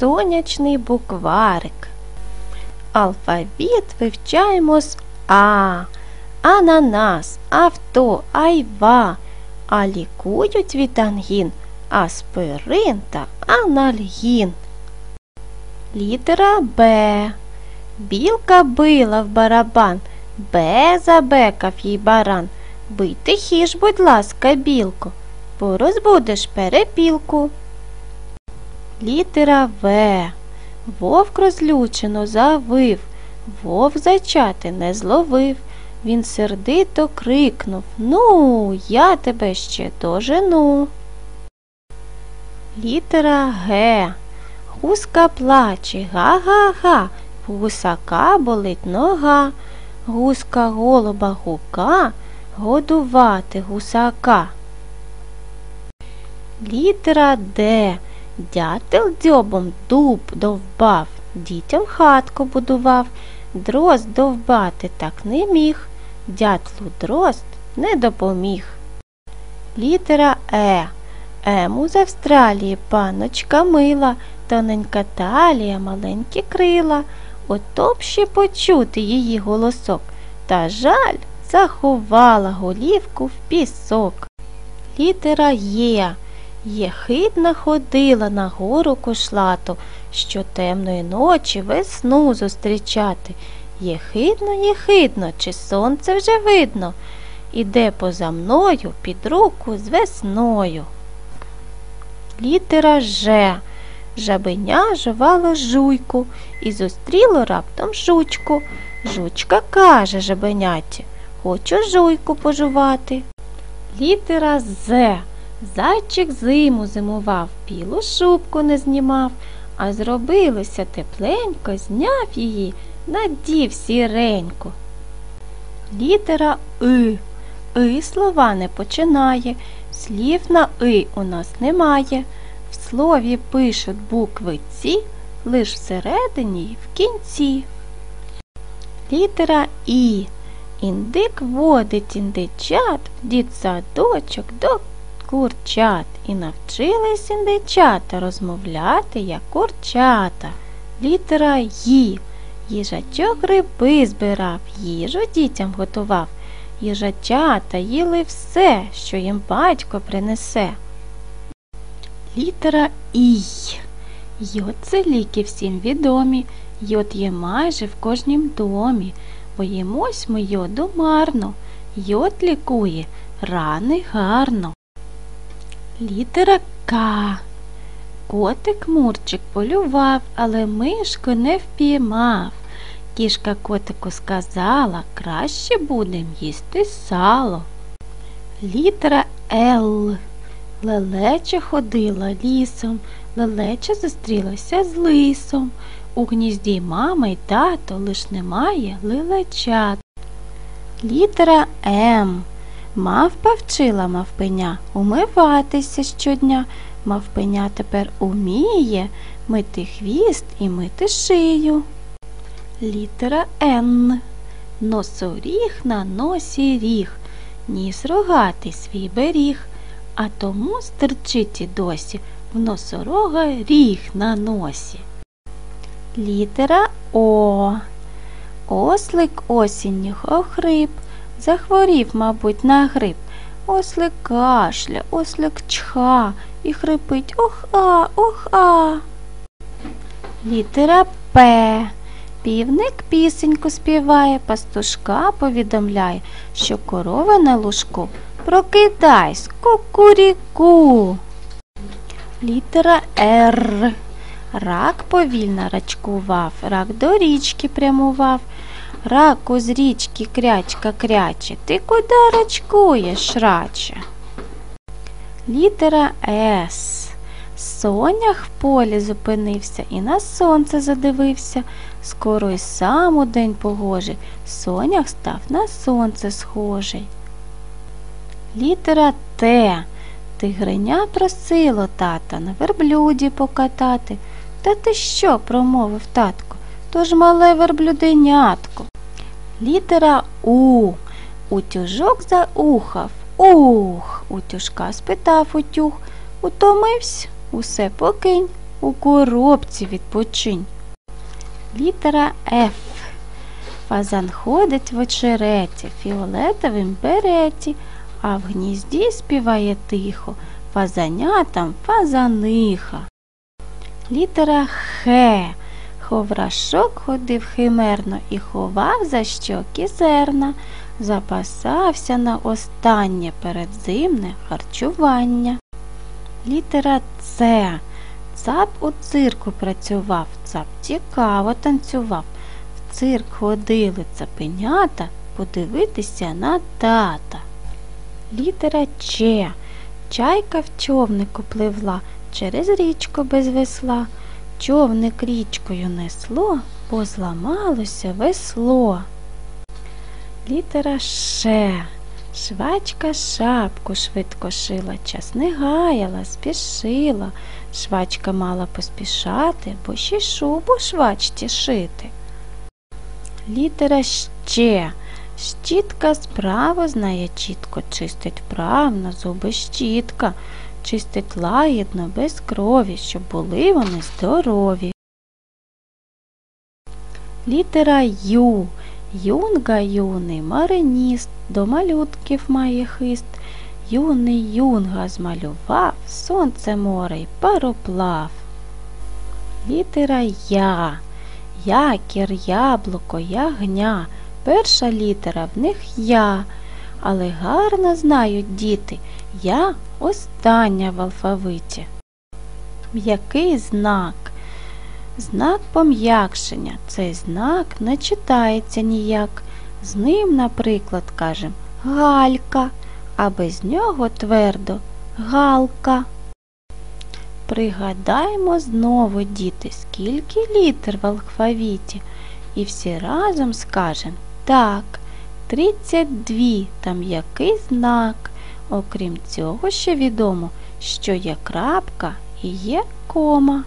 сонячний букварик. Алфавіт вивчаємо з А. Ананас, авто, айва. А лікують від ангін аспирин та анальгін. Літера Б. Білка била в барабан, Б забекав їй баран. Бий тихіш, будь ласка, білко, бо розбудеш перепілку. Літера В. Вовк розлючено завив, вовк зайчати не зловив. Він сердито крикнув Ну, я тебе ще дожену. Літера Г. Гуска плаче, га-га-га, гусака болить нога, гуска голуба гука, годувати гусака. Літера Д. Дятел дзьобом дуб довбав, дітям хатку будував, дрозд довбати так не міг, дятлу дрозд не допоміг. Літера Е. Ему з Австралії паночка мила, тоненька талія, маленькі крила, ото б ще почути її голосок, та жаль, заховала голівку в пісок. Літера Є. Єхидна ходила на гору кошлату, що темної ночі весну зустрічати. Єхидно, єхидно, чи сонце вже видно, іде поза мною під руку з весною. Літера Ж. Жабеня жувало жуйку і зустріло раптом жучку. Жучка каже жабеняті, хочу жуйку пожувати. Літера З. Зайчик зиму зимував, білу шубку не знімав, а зробилося тепленько, зняв її, надів сіреньку. Літера И. И слова не починає, слів на И у нас немає. В слові пишуть букви ці, лиш всередині в кінці. Літера І. Індик водить індичат в дітсадочок до курчат і навчились індичата розмовляти як курчата. Літера Ї. Їжачок гриби збирав, їжу дітям готував. Їжачата їли все, що їм батько принесе. Літера І. Йод це ліки всім відомі. Йод є майже в кожнім домі. Боїмось ми йоду марно. Йод лікує рани гарно. Літера К. Котик Мурчик полював, але мишку не впіймав. Кішка котику сказала, краще будем їсти сало. Літера Л. Лелеча ходила лісом, лелеча зустрілася з лисом. У гнізді мама й тато лиш немає лелечат. Літера М. Мавпа вчила мавпеня умиватися щодня. Мавпеня тепер уміє мити хвіст і мити шию. Літера Н. Носоріг на носі ріг, ніс рогатий свій беріг, а тому стерчить і досі в носорога ріг на носі. Літера О. Ослик осінню охрип, захворів, мабуть, на грип. Ослик кашля, ослик чха і хрипить ох-а, ох-а. Літера П. Півник пісеньку співає, пастушка повідомляє, що корова на лужку прокидайсь, кукуріку. Літера Р. Рак повільно рачкував, рак до річки прямував. Раку з річки крячка кряче, ти куди рачкуєш, раче? Літера С. Сонях в полі зупинився і на сонце задивився. Скоро й сам у день погожий, сонях став на сонце схожий. Літера Т. Тигриня просило тата на верблюді покатати. Та ти що? промовив татко, то ж мале верблюденятко. Літера У. Утюжок заухав. Ух. Утюжка спитав утюг. Утомився, усе покинь, у коробці відпочинь. Літера Ф. Фазан ходить в очереті, фіолетовим береті, а в гнізді співає тихо, фазанятам фазаниха. Літера Х. Ховрашок ходив химерно і ховав за щоки зерна, запасався на останнє передзимне харчування. Літера Ц. Цап у цирку працював, цап цікаво танцював. В цирк ходили цапенята подивитися на тата. Літера Ч. Чайка в човнику пливла через річку без весла. Човник річкою несло, бо зламалося весло. Літера Ш. Швачка шапку швидко шила, час не гаяла, спішила. Швачка мала поспішати, бо ще шубу швачці шити. Літера Щ. Щітка справу знає чітко, чистить вправно, зуби щітка, чистить лагідно, без крові, щоб були вони здорові. Літера Ю. Юнга юний мариніст, до малютків має хист. Юний юнга змалював сонце море й пароплав. Літера Я. Якір, яблуко, ягня. Перша літера в них я. Але гарно знають діти, я остання в алфавиті. М'який знак. Знак пом'якшення. Цей знак не читається ніяк. З ним, наприклад, кажем галька, а без нього твердо галка. Пригадаймо знову, діти, скільки літер в алфавіті, і всі разом скажем так, 32 там який знак. Окрім цього, ще відомо, що є крапка і є кома.